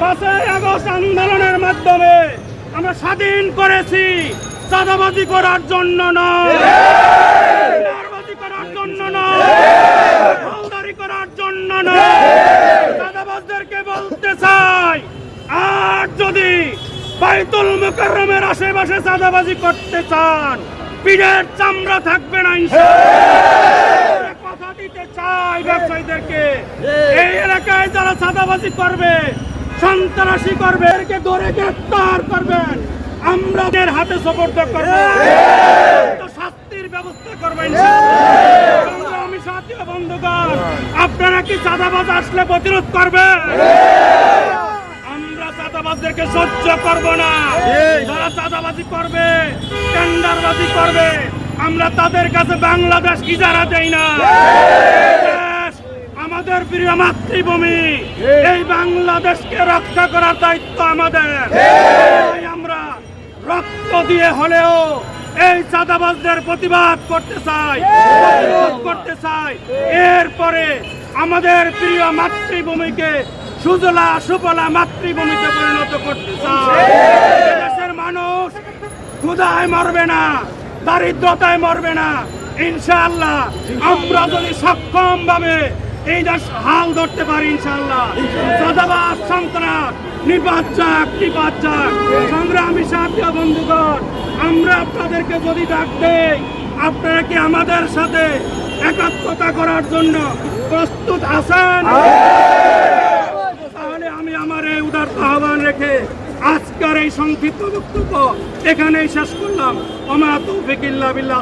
পাঁচই আগস্ট আন্দোলনের মাধ্যমে আমরা স্বাধীন করেছি। চাঁদাবাজি করার জন্য নয়। করার জন্য করার জন্য বলতে আর যদি আশেপাশে চাঁদাবাজি করতে চান চামড়া থাকবে না কথা দিতে ব্যবসায়ীদেরকে। এই এলাকায় যারা চাঁদাবাজি করবে সন্ত্রাসী করবে এদেরকে ধরে গ্রেফতার করবেন। আমরা ওদের হাতে সোপর্দ করব শাস্তির ব্যবস্থা করবেন। সংগ্রামী সাথী ও বন্ধুগণ, আপনারা কি চাঁদাবাজ আসলে প্রতিরোধ করবেন? আমরা চাঁদাবাজদেরকে সহ্য করব না। যারা চাঁদাবাজি করবে, টেন্ডারবাজি করবে, আমরা তাদের কাছে বাংলাদেশ ইজারা দেই না। আমাদের প্রিয় মাতৃভূমি। এই বাংলাদেশকে রক্ষা করার দায়িত্ব আমাদের। আমরা রক্ত দিয়ে হলেও এই চাঁদাবাজদের প্রতিবাদ করতে চাই প্রতিরোধ করতে চাই। এরপরে আমাদের প্রিয় মাতৃভূমিকে সুজলা সুফলা মাতৃভূমিতে পরিণত করতে চাই। দেশের মানুষ ক্ষুধায় মরবে না দারিদ্রতায় মরবে না। ইনশাআল্লাহ আমরা যদি সক্ষম ভাবে এই দেশ হাল ধরতে পারি ইনশাল্লাহ সদাবাদ সন্ত্রাস যাক নিপাত যাক সংগ্রামী সাথী বন্ধুগণ, আমরা আপনাদেরকে যদি ডাক দেই, আপনারা কি আমাদের সাথে একাত্মতা করার জন্য প্রস্তুত আছেন? তাহলে আমি আমার এই উদার আহ্বান রেখে আজকের এই সংক্ষিপ্ত বক্তব্য এখানেই শেষ করলাম। আমার তৌফিক ইল্লা বিল্লাহ।